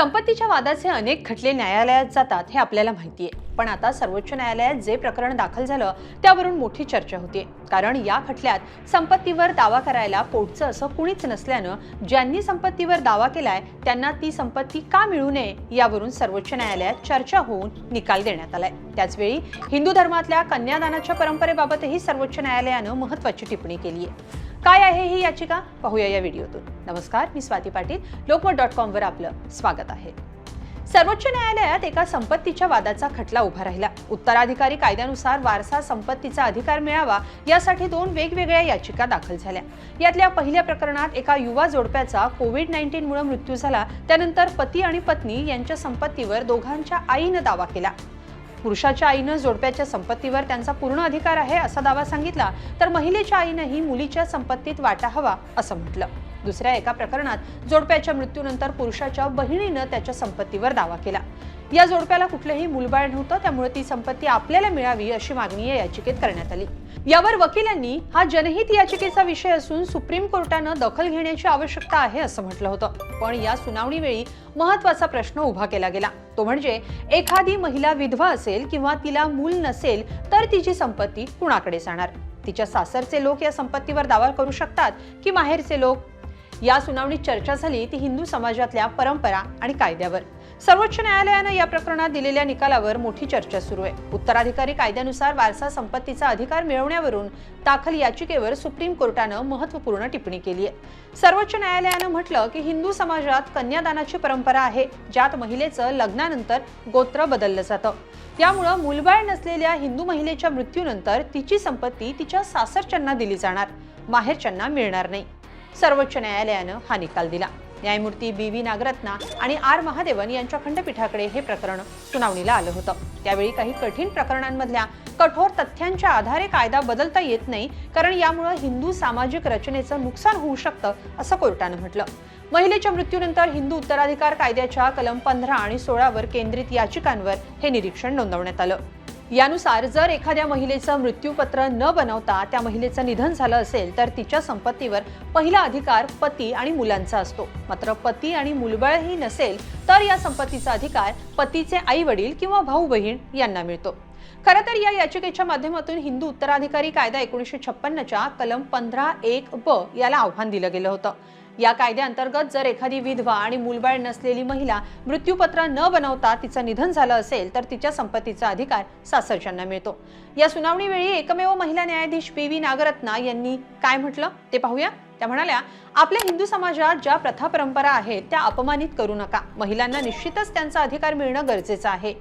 संपत्तीच्या वादाचे अनेक खटले न्यायालयात जातात हे आपल्याला माहिती आहे. पण आता सर्वोच्च न्यायालयात जे प्रकरण दाखल झालं त्यावरून मोठी चर्चा होतीये कारण या खटल्यात संपत्तीवर दावा करायला पोटचं असं कुणीच नसल्यानं ज्यांनी संपत्तीवर दावा केलाय त्यांना ती संपत्ती का मिळू नये यावरून सर्वोच्च न्यायालयात चर्चा होऊन निकाल देण्यात आलाय. त्याचवेळी हिंदू धर्मातल्या कन्यादानाच्या परंपरेबाबतही सर्वोच्च न्यायालयानं महत्वाची टिप्पणी केली आहे. काय आहे ही याचिका? पाहूया या व्हिडिओतून. नमस्कार मी स्वाती पाटील. लोकमत डॉट कॉमवर आपलं स्वागत आहे. सर्वोच्च न्यायालयात एका संपत्तीच्या वादाचा खटला उभा राहिला. उत्तराधिकारी कायद्यानुसार वारसा संपत्तीचा अधिकार मिळावा यासाठी दोन वेगवेगळ्या याचिका दाखल झाल्या. यातल्या पहिल्या प्रकरणात एका युवा जोडप्याचा कोविड नाईन्टीनमुळे मृत्यू झाला. त्यानंतर पती आणि पत्नी यांच्या संपत्तीवर दोघांच्या आईनं दावा केला. पुरुषाच्या आईनं जोडप्याच्या संपत्तीवर त्यांचा पूर्ण अधिकार आहे असा दावा सांगितला तर महिलेच्या आईनंही मुलीच्या संपत्तीत वाटा हवा असं म्हटलं. दुसऱ्या एका प्रकरणात जोडप्याच्या मृत्यूनंतर पुरुषाच्या बहिणीनं त्याच्या संपत्तीवर दावा केला. या जोडप्याला कुठलंही मुलबाळ नव्हतं त्यामुळे ती संपत्ती आपल्याला मिळावी अशी मागणी या याचिकेत करण्यात आली. यावर वकिलांनी हा जनहित याचिकेचा विषय असून सुप्रीम कोर्टानं दखल घेण्याची आवश्यकता आहे असं म्हटलं होतं. पण या सुनावणीवेळी महत्त्वाचा प्रश्न उभा केला गेला. तो म्हणजे एखादी महिला विधवा असेल किंवा तिला मूल नसेल तर तिची संपत्ती कुणाकडे जाणार? तिच्या सासरचे लोक या संपत्तीवर दावा करू शकतात की माहेरचे लोक? या सुनावणीत चर्चा झाली ती हिंदू समाजातल्या परंपरा आणि कायद्यावर. सर्वोच्च न्यायालयानं या प्रकरणात दिलेल्या निकालावर मोठी चर्चा सुरू आहे. उत्तराधिकारी कायद्यानुसार वारसा संपत्तीचा अधिकार मिळवण्यावरून दाखल याचिकेवर सुप्रीम कोर्टानं महत्त्वपूर्ण टिप्पणी केली आहे. सर्वोच्च न्यायालयानं म्हटलं की हिंदू समाजात कन्यादानाची परंपरा आहे ज्यात महिलेचं लग्नानंतर गोत्र बदललं जातं. त्यामुळं मूलबाळ नसलेल्या हिंदू महिलेच्या मृत्यूनंतर तिची संपत्ती तिच्या सासरच्यांना दिली जाणार माहेरच्यांना मिळणार नाही. सर्वोच्च न्यायालयानं हा निकाल दिला. न्यायमूर्ती बी व्ही नागरत्ना आणि आर महादेवन यांच्या खंडपीठाकडे हे प्रकरण सुनावणीला आलं होतं. त्यावेळी काही कठीण प्रकरणांमधल्या कठोर तथ्यांच्या आधारे कायदा बदलता येत नाही कारण यामुळे हिंदू सामाजिक रचनेचं नुकसान होऊ शकतं असं कोर्टानं म्हटलं. महिलेच्या मृत्यूनंतर हिंदू उत्तराधिकार कायद्याच्या कलम पंधरा आणि सोळावर केंद्रित याचिकांवर हे निरीक्षण नोंदवण्यात आलं. यानुसार जर एखाद्या महिलेचं मृत्यूपत्र न बनवता त्या महिलेचं निधन झालं असेल तर तिच्या संपत्तीवर पहिला अधिकार पती आणि मुलांचा असतो. मात्र पती आणि मुलबळही नसेल तर या संपत्तीचा अधिकार पतीचे आई वडील किंवा भाऊ बहीण यांना मिळतो. खरं तर या याचिकेच्या माध्यमातून हिंदू उत्तराधिकारी कायदा एकोणीसशे छप्पन्नच्या कलम पंधरा एक ब याला आव्हान दिलं गेलं होतं. या कायद्याअंतर्गत जर एखादी विधवा आणि मूलबाळ नसलेली महिला मृत्यूपत्र न बनवता तिचं निधन झालं असेल तर तिच्या संपत्तीचा अधिकार सासरच्यांना मिळतो. या सुनावणीवेळी एकमेव महिला न्यायाधीश पी व्ही नागरत्ना यांनी काय म्हटलं? ते पाहूया. त्या म्हणाल्या आपल्या हिंदू समाजात ज्या प्रथा परंपरा आहेत त्या अपमानित करू नका. महिलांना निश्चितच त्यांचा अधिकार मिळणं गरजेचं आहे.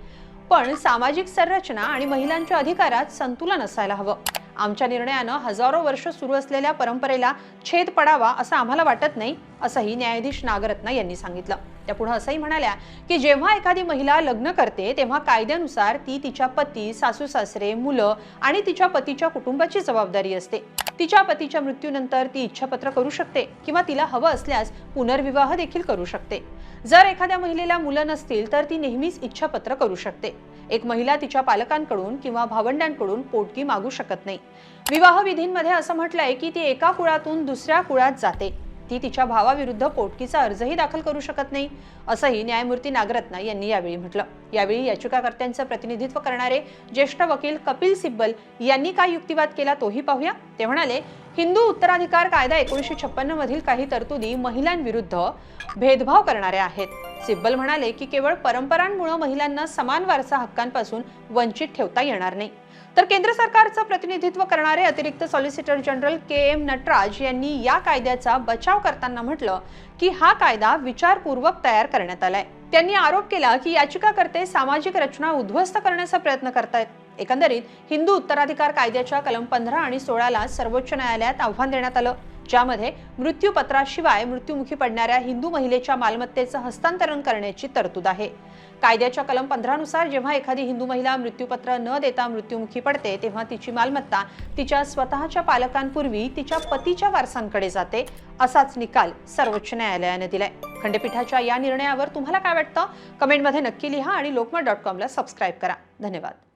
पण सामाजिक संरचना आणि महिलांच्या अधिकारात संतुलन असायला हवं. आमच्या निर्णयानं हजारो वर्ष सुरू असलेल्या परंपरेला छेद पडावा असं आम्हाला वाटत नाही असंही न्यायाधीश नागरत्न यांनी सांगितलं. त्या पुढे असंही म्हणाल्या की जेव्हा एखादी महिला लग्न करते तेव्हा कायद्यानुसार ती तिच्या पती सासू सासरे मुलं आणि तिच्या पतीच्या कुटुंबाची जबाबदारी असते. तिच्या पतीच्या मृत्यूनंतर ती इच्छापत्र करू शकते किंवा तिला हवं असल्यास पुनर्विवाह देखील करू शकते. जर एखाद्या महिलेला मुलं नसतील तर ती नेहमीच इच्छापत्र करू शकते. एक महिला तिच्या पालकांकडून किंवा भावंडांकडून पोटगी मागू शकत नाही. विवाह विधींमध्ये असं म्हटलंय की ती एका कुळातून दुसऱ्या कुळात जाते. ती तिच्या भावाविरुद्ध पोटकीचा अर्जही दाखल करू शकत नाही असंही न्यायमूर्ती नागरत्ना यांनी यावेळी म्हटलं. यावेळी याचिकाकर्त्यांचं प्रतिनिधित्व करणारे ज्येष्ठ वकील कपिल सिब्बल यांनी काय युक्तिवाद केला तोही पाहूया. ते म्हणाले हिंदू उत्तराधिकार कायदा एकोणीसशे छप्पन्न मधील काही तरतुदी महिलांविरुद्ध भेदभाव करणाऱ्या आहेत. सिब्बल म्हणाले की केवळ परंपरांमुळे महिलांना समान वारसा हक्कांपासून वंचित ठेवता येणार नाही. तर केंद्र सरकारचं प्रतिनिधित्व करणारे अतिरिक्त solicitor general K M Nataraj यांनी या कायद्याचा बचाव करताना म्हटलं की हा कायदा विचारपूर्वक तयार करण्यात आलाय. त्यांनी आरोप केला की याचिकाकर्ते सामाजिक रचना उद्ध्वस्त करण्याचा प्रयत्न करतायत. एकंदरीत हिंदू उत्तराधिकार कायद्याच्या कलम पंधरा आणि सोळाला सर्वोच्च न्यायालयात आव्हान देण्यात आलं ज्यामध्ये मृत्यूपत्राशिवाय मृत्युमुखी पडणाऱ्या हिंदू महिलेच्या मालमत्तेचं हस्तांतरण करण्याची तरतूद आहे. कायद्याच्या कलम पंधरानुसार जेव्हा एखादी हिंदू महिला मृत्यूपत्र न देता मृत्युमुखी पडते तेव्हा तिची मालमत्ता तिच्या स्वतःच्या पालकांपूर्वी तिच्या पतीच्या वारसांकडे जाते असाच निकाल सर्वोच्च न्यायालयाने दिलाय. खंडपीठाच्या या निर्णयावर तुम्हाला काय वाटतं? कमेंटमध्ये नक्की लिहा आणि लोकमत डॉट कॉमला सबस्क्राईब करा. धन्यवाद.